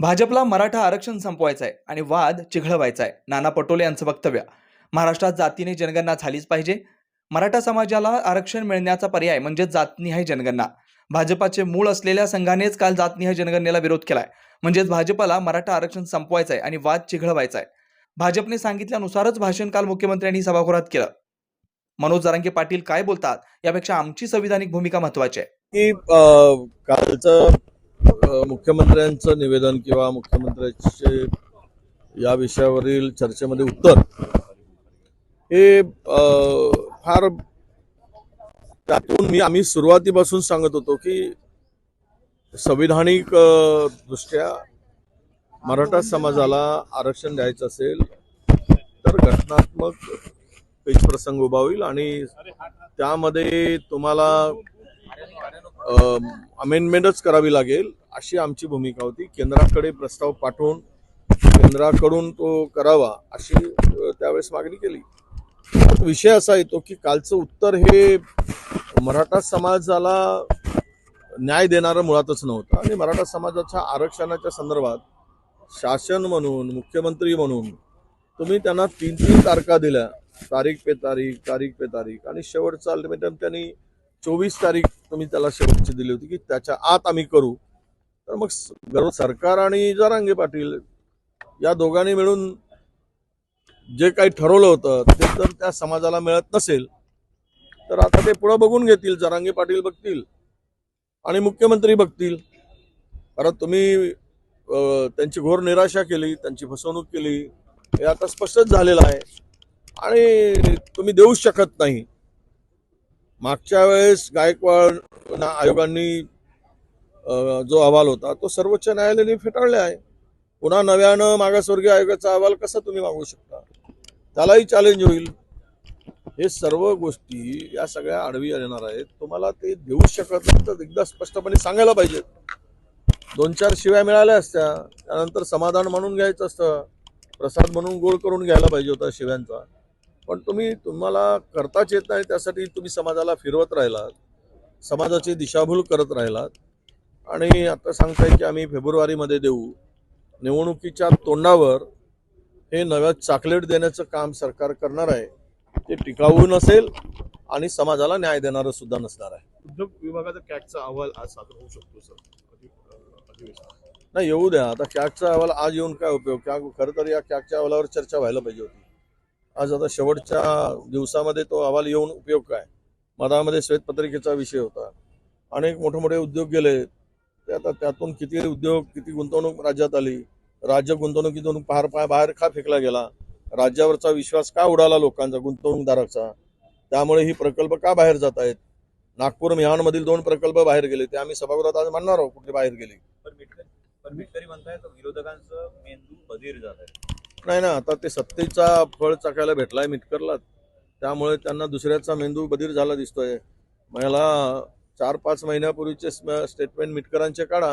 भाजपला मराठा आरक्षण संपवायचं आहे आणि वाद चिघळवायचा आहे नाना पटोले यांचं वक्तव्य. महाराष्ट्रात जातीने जनगणना झालीच पाहिजे. मराठा समाजाला आरक्षण मिळण्याचा पर्याय म्हणजे जातनिहाय जनगणना. भाजपाचे मूळ असलेल्या संघानेच काल जातनिहाय जनगणनेला विरोध केलाय. म्हणजेच भाजपला मराठा आरक्षण संपवायचं आहे आणि वाद चिघळवायचा आहे भाजपने सांगितल्यानुसारच भाषण काल मुख्यमंत्र्यांनी सभागृहात केलं. मनोज जरांगे पाटील काय बोलतात? यापेक्षा आमची संविधानिक भूमिका महत्वाची आहे. की कालचं मुख्यमंत्र्यांचं निवेदन किंवा मुख्यमंत्र्यांचे या विषयावरील चर्चेमध्ये उत्तर हे फार त्यातून मी आम्ही सुरुवातीपासून सांगत होतो की संविधानिक दृष्ट्या मराठा समाजाला आरक्षण द्यायचं असेल तर घटनात्मक पेच प्रसंग उभा होईल आणि त्यामध्ये तुम्हाला अमेंडमेंटच करावी लागेल अशी आमची भूमिका होती. केंद्राकडे प्रस्ताव पाठवून केंद्राकडून तो करावा अशी त्यावेळेस मागणी केली. विषय असा येतो की कालचं उत्तर हे मराठा समाजाला न्याय देणारं मुळातच नव्हतं. आणि मराठा समाजाच्या आरक्षणाच्या संदर्भात शासन म्हणून मुख्यमंत्री म्हणून तुम्ही त्यांना तीन तीन तारखा दिल्या. तारीख पे तारीख तारीख पे तारीख. आणि शेवटचा अल्टिमेटम त्यांनी चोवीस तारीख तुम्ही त्याला शेवटची दिली होती की त्याच्या आत आम्ही करू. तर मग गरज गर्व सरकार आणि जरांगे पाटील या दोघांनी मिळून जे काही ठरवलं होतं ते जर त्या समाजाला मिळत नसेल. तर आता ते पुढं बघून घेतील जरांगे पाटील बघतील आणि मुख्यमंत्री बघतील. कारण तुम्ही त्यांची घोर निराशा केली त्यांची फसवणूक केली हे आता स्पष्टच झालेलं आहे. आणि तुम्ही देऊच शकत नाही. मागच्या वेळेस गायकवाड ना- आयोगांनी जो अहवाल होता तो सर्वोच्च न्यायालयाने फेटाळला आहे. पुन्हा नव्यानं मागासवर्गीय आयोगाचा अहवाल कसा तुम्ही मागू शकता? त्यालाही चॅलेंज होईल. हे सर्व गोष्टी या सगळ्या आडवी येणार आहेत. तुम्हाला ते देऊ शकत नाही तर एकदा स्पष्टपणे सांगायला पाहिजेत दोन चार शिव्या मिळाल्या असत्या. त्यानंतर समाधान म्हणून घ्यायचं असतं. प्रसाद म्हणून गोळ करून घ्यायला पाहिजे होता शिव्यांचा. पण तुम्ही तुम्हाला करताच येत नाही त्यासाठी तुम्ही समाजाला फिरवत राहिलात. समाजाची दिशाभूल करत राहिलात. आणि आता सांगताय की आम्ही फेब्रुवारीमध्ये देऊ. निवडणुकीच्या तोंडावर हे नव्या चॉकलेट देण्याचं काम सरकार करणार आहे. ते टिकाऊ नसेल आणि समाजाला न्याय देणारं सुद्धा नसणार आहे. उद्योग विभागाचा कॅगचा अहवाल आज सादर होऊ शकतो सर. नाही येऊ द्या. आता कॅगचा अहवाल आज येऊन काय उपयोग? कॅग खरं तर या कॅगच्या अहवालावर चर्चा व्हायला पाहिजे होती. आज आता शेवटच्या दिवसामध्ये तो अहवाल येऊन उपयोग काय? मधामध्ये श्वेतपत्रिकेचा विषय होता. अनेक मोठे मोठे उद्योग गेले. ते आता त्यातून किती उद्योग किती गुंतवणूक राज्यात आली? राज्य गुंतवणुकीतून पार पाय बाहेर का फेकला गेला? राज्यावरचा विश्वास का उडाला लोकांचा गुंतवणूकदाराचा? त्यामुळे ही प्रकल्प का बाहेर जात आहेत? नागपूर मिहानमधील दोन प्रकल्प बाहेर गेले. ते आम्ही सभागृहात आज म्हणणार आहोत कुठे बाहेर गेले. पण मिटकरी विरोधकांचं मेंदू बधीर जात आहे. नाही ना आता ते सत्तेचा फळ चाकायला भेटलाय मिटकरला त्यामुळे त्यांना दुसऱ्याचा मेंदू बधीर झाला दिसतोय. मला चार पाच महिन्यापूर्वीचे स्टेटमेंट मिटकरांचे काढा.